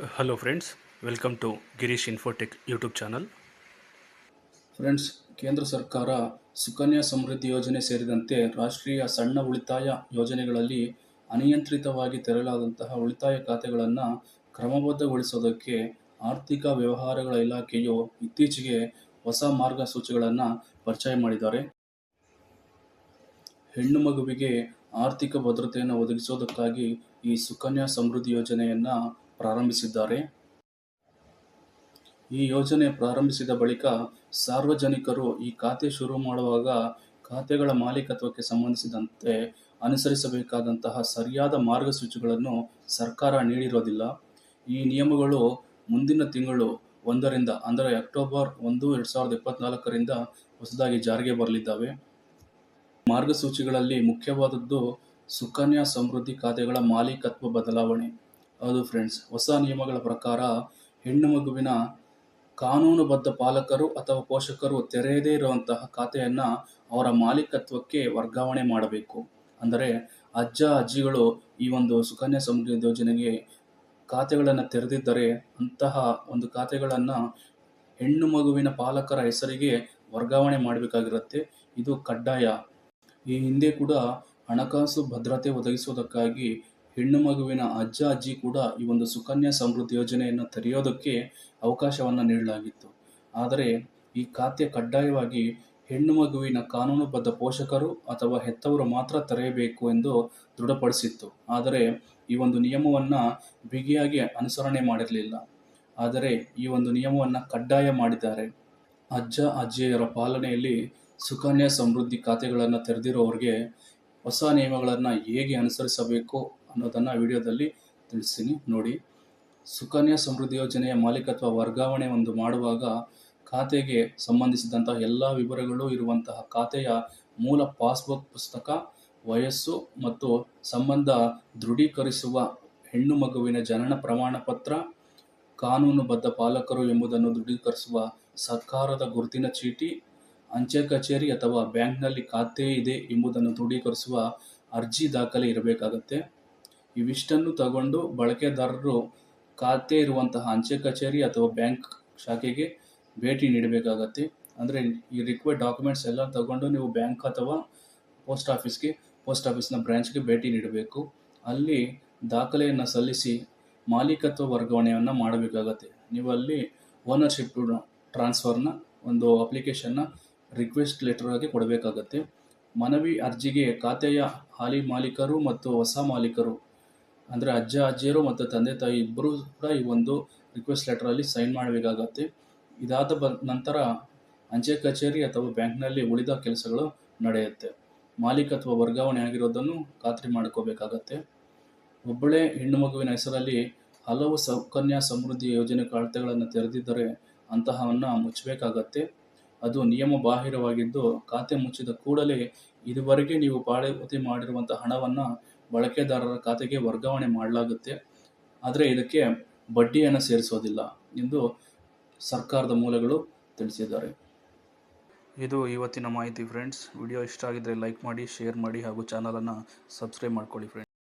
Hello friends welcome to Girish infotech YouTube channel friends ಕೇಂದ್ರ ಸರ್ಕಾರ ಸುಕನ್ಯಾ ಸಮೃದ್ಧಿ ಯೋಜನೆ ಸೇರಿದಂತೆ ರಾಷ್ಟ್ರೀಯ ಸಣ್ಣ ಉಳಿತಾಯ ಯೋಜನೆಗಳಲ್ಲಿ ಅನಿಯಂತ್ರಿತವಾಗಿ ತೆರಲಾದಂತಹ ಉಳಿತಾಯ ಖಾತೆಗಳನ್ನು ಕ್ರಮಬದ್ಧಗೊಳಿಸೋದಕ್ಕೆ ಆರ್ಥಿಕ ವ್ಯವಹಾರಗಳ ಇಲಾಖೆಯು ಇತ್ತೀಚೆಗೆ ಹೊಸ ಮಾರ್ಗಸೂಚಿಗಳನ್ನು ಪರಿಚಯ ಮಾಡಿದ್ದಾರೆ. ಹೆಣ್ಣು ಮಗುವಿಗೆ ಆರ್ಥಿಕ ಭದ್ರತೆಯನ್ನು ಒದಗಿಸೋದಕ್ಕಾಗಿ ಈ ಸುಕನ್ಯಾ ಸಮೃದ್ಧಿ ಯೋಜನೆಯನ್ನು ಪ್ರಾರಂಭಿಸಿದ್ದಾರೆ. ಈ ಯೋಜನೆ ಪ್ರಾರಂಭಿಸಿದ ಬಳಿಕ ಸಾರ್ವಜನಿಕರು ಈ ಖಾತೆ ಶುರು ಮಾಡುವಾಗ ಖಾತೆಗಳ ಮಾಲೀಕತ್ವಕ್ಕೆ ಸಂಬಂಧಿಸಿದಂತೆ ಅನುಸರಿಸಬೇಕಾದಂತಹ ಸರಿಯಾದ ಮಾರ್ಗಸೂಚಿಗಳನ್ನು ಸರ್ಕಾರ ನೀಡಿರೋದಿಲ್ಲ. ಈ ನಿಯಮಗಳು ಮುಂದಿನ ತಿಂಗಳು ಒಂದರಿಂದ, ಅಂದರೆ ಅಕ್ಟೋಬರ್ ಒಂದು, ಎರಡು ಸಾವಿರದ ಇಪ್ಪತ್ನಾಲ್ಕರಿಂದ ಹೊಸದಾಗಿ ಜಾರಿಗೆ ಬರಲಿದ್ದಾವೆ. ಮಾರ್ಗಸೂಚಿಗಳಲ್ಲಿ ಮುಖ್ಯವಾದದ್ದು ಸುಕನ್ಯಾ ಸಮೃದ್ಧಿ ಖಾತೆಗಳ ಮಾಲೀಕತ್ವ ಬದಲಾವಣೆ. ಹೌದು ಫ್ರೆಂಡ್ಸ್ ಹೊಸ ನಿಯಮಗಳ ಪ್ರಕಾರ ಹೆಣ್ಣು ಮಗುವಿನ ಕಾನೂನುಬದ್ಧ ಪಾಲಕರು ಅಥವಾ ಪೋಷಕರು ತೆರೆಯದೇ ಇರುವಂತಹ ಖಾತೆಯನ್ನು ಅವರ ಮಾಲೀಕತ್ವಕ್ಕೆ ವರ್ಗಾವಣೆ ಮಾಡಬೇಕು. ಅಂದರೆ ಅಜ್ಜ, ಅಜ್ಜಿಗಳು ಈ ಒಂದು ಸುಕನ್ಯಾ ಸಮೃದ್ಧಿ ಯೋಜನೆಗೆ ಖಾತೆಗಳನ್ನು ತೆರೆದಿದ್ದರೆ ಅಂತಹ ಒಂದು ಖಾತೆಗಳನ್ನು ಹೆಣ್ಣು ಮಗುವಿನ ಪಾಲಕರ ಹೆಸರಿಗೆ ವರ್ಗಾವಣೆ ಮಾಡಬೇಕಾಗಿರುತ್ತೆ. ಇದು ಕಡ್ಡಾಯ. ಈ ಹಿಂದೆ ಕೂಡ ಹಣಕಾಸು ಭದ್ರತೆ ಒದಗಿಸುವುದಕ್ಕಾಗಿ ಹೆಣ್ಣು ಮಗುವಿನ ಅಜ್ಜ, ಅಜ್ಜಿ ಕೂಡ ಈ ಒಂದು ಸುಕನ್ಯಾ ಸಮೃದ್ಧಿ ಯೋಜನೆಯನ್ನು ತೆರೆಯೋದಕ್ಕೆ ಅವಕಾಶವನ್ನು ನೀಡಲಾಗಿತ್ತು. ಆದರೆ ಈ ಖಾತೆ ಕಡ್ಡಾಯವಾಗಿ ಹೆಣ್ಣು ಮಗುವಿನ ಕಾನೂನುಬದ್ಧ ಪೋಷಕರು ಅಥವಾ ಹೆತ್ತವರು ಮಾತ್ರ ತೆರೆಯಬೇಕು ಎಂದು ದೃಢಪಡಿಸಿತ್ತು. ಆದರೆ ಈ ಒಂದು ನಿಯಮವನ್ನು ಬಿಗಿಯಾಗಿ ಅನುಸರಣೆ ಮಾಡಿರಲಿಲ್ಲ. ಆದರೆ ಈ ಒಂದು ನಿಯಮವನ್ನು ಕಡ್ಡಾಯ ಮಾಡಿದ್ದಾರೆ. ಅಜ್ಜ, ಅಜ್ಜಿಯರ ಪಾಲನೆಯಲ್ಲಿ ಸುಕನ್ಯಾ ಸಮೃದ್ಧಿ ಖಾತೆಗಳನ್ನು ತೆರೆದಿರೋರಿಗೆ ಹೊಸ ನಿಯಮಗಳನ್ನು ಹೇಗೆ ಅನುಸರಿಸಬೇಕು ಅನ್ನೋದನ್ನು ವಿಡಿಯೋದಲ್ಲಿ ತಿಳಿಸ್ತೀನಿ. ನೋಡಿ, ಸುಕನ್ಯಾ ಸಮೃದ್ಧಿ ಯೋಜನೆಯ ಮಾಲೀಕತ್ವ ವರ್ಗಾವಣೆ ಒಂದು ಮಾಡುವಾಗ ಖಾತೆಗೆ ಸಂಬಂಧಿಸಿದಂತಹ ಎಲ್ಲ ವಿವರಗಳು ಇರುವಂತಹ ಖಾತೆಯ ಮೂಲ ಪಾಸ್ಬುಕ್ ಪುಸ್ತಕ, ವಯಸ್ಸು ಮತ್ತು ಸಂಬಂಧ ದೃಢೀಕರಿಸುವ ಹೆಣ್ಣು ಮಗುವಿನ ಜನನ ಪ್ರಮಾಣ ಪತ್ರ, ಕಾನೂನುಬದ್ಧ ಪಾಲಕರು ಎಂಬುದನ್ನು ದೃಢೀಕರಿಸುವ ಸರ್ಕಾರದ ಗುರುತಿನ ಚೀಟಿ, ಅಂಚೆ ಕಚೇರಿ ಅಥವಾ ಬ್ಯಾಂಕ್ನಲ್ಲಿ ಖಾತೆ ಇದೆ ಎಂಬುದನ್ನು ದೃಢೀಕರಿಸುವ ಅರ್ಜಿ ದಾಖಲೆ ಇರಬೇಕಾಗತ್ತೆ. ಇವಿಷ್ಟನ್ನು ತಗೊಂಡು ಬಳಕೆದಾರರು ಖಾತೆ ಇರುವಂತಹ ಅಂಚೆ ಕಚೇರಿ ಅಥವಾ ಬ್ಯಾಂಕ್ ಶಾಖೆಗೆ ಭೇಟಿ ನೀಡಬೇಕಾಗತ್ತೆ. ಅಂದರೆ ಈ ರಿಕ್ವೈರ್ಡ್ ಡಾಕ್ಯುಮೆಂಟ್ಸ್ ಎಲ್ಲ ತಗೊಂಡು ನೀವು ಬ್ಯಾಂಕ್ ಅಥವಾ ಪೋಸ್ಟ್ ಆಫೀಸ್ಗೆ ಪೋಸ್ಟ್ ಆಫೀಸ್ನ ಬ್ರ್ಯಾಂಚ್ಗೆ ಭೇಟಿ ನೀಡಬೇಕು. ಅಲ್ಲಿ ದಾಖಲೆಯನ್ನು ಸಲ್ಲಿಸಿ ಮಾಲೀಕತ್ವ ವರ್ಗಾವಣೆಯನ್ನು ಮಾಡಬೇಕಾಗತ್ತೆ. ನೀವು ಅಲ್ಲಿ ಓನರ್ಶಿಪ್ ಟ್ರಾನ್ಸ್ಫರ್ನ ಒಂದು ಅಪ್ಲಿಕೇಶನ್ನ ರಿಕ್ವೆಸ್ಟ್ ಲೆಟರ್ ಆಗಿ ಕೊಡಬೇಕಾಗತ್ತೆ. ಮನವಿ ಅರ್ಜಿಗೆ ಖಾತೆಯ ಹಾಲಿ ಮಾಲೀಕರು ಮತ್ತು ಹೊಸ ಮಾಲೀಕರು ಅಂದರೆ ಅಜ್ಜ, ಅಜ್ಜಿಯರು ಮತ್ತು ತಂದೆ, ತಾಯಿ ಇಬ್ಬರು ಕೂಡ ಈ ಒಂದು ರಿಕ್ವೆಸ್ಟ್ ಲೆಟರಲ್ಲಿ ಸೈನ್ ಮಾಡಬೇಕಾಗತ್ತೆ. ಇದಾದ ಬ ನಂತರ ಅಂಚೆ ಕಚೇರಿ ಅಥವಾ ಬ್ಯಾಂಕ್ನಲ್ಲಿ ಉಳಿದ ಕೆಲಸಗಳು ನಡೆಯುತ್ತೆ. ಮಾಲೀಕತ್ವ ವರ್ಗಾವಣೆ ಆಗಿರೋದನ್ನು ಖಾತ್ರಿ ಮಾಡ್ಕೋಬೇಕಾಗತ್ತೆ. ಒಬ್ಬಳೇ ಹೆಣ್ಣು ಮಗುವಿನ ಹೆಸರಲ್ಲಿ ಹಲವು ಸೌಕನ್ಯಾ ಸಮೃದ್ಧಿ ಯೋಜನೆ ಖಾತೆಗಳನ್ನು ತೆರೆದಿದ್ದರೆ ಅಂತಹವನ್ನು ಮುಚ್ಚಬೇಕಾಗತ್ತೆ. ಅದು ನಿಯಮ ಬಾಹಿರವಾಗಿದ್ದು ಖಾತೆ ಮುಚ್ಚಿದ ಕೂಡಲೇ ಇದುವರೆಗೆ ನೀವು ಪಾವತಿ ಮಾಡಿರುವಂಥ ಹಣವನ್ನು ಬಳಕೆದಾರರ ಖಾತೆಗೆ ವರ್ಗಾವಣೆ ಮಾಡಲಾಗುತ್ತೆ. ಆದರೆ ಇದಕ್ಕೆ ಬಡ್ಡಿಯನ್ನು ಸೇರಿಸೋದಿಲ್ಲ ಎಂದು ಸರ್ಕಾರದ ಮೂಲಗಳು ತಿಳಿಸಿದ್ದಾರೆ. ಇದು ಇವತ್ತಿನ ಮಾಹಿತಿ ಫ್ರೆಂಡ್ಸ್ ವಿಡಿಯೋ ಇಷ್ಟ ಆಗಿದ್ದರೆ ಲೈಕ್ ಮಾಡಿ ಶೇರ್ ಮಾಡಿ ಹಾಗೂ ಚಾನಲನ್ನು ಸಬ್ಸ್ಕ್ರೈಬ್ ಮಾಡ್ಕೊಳ್ಳಿ ಫ್ರೆಂಡ್ಸ್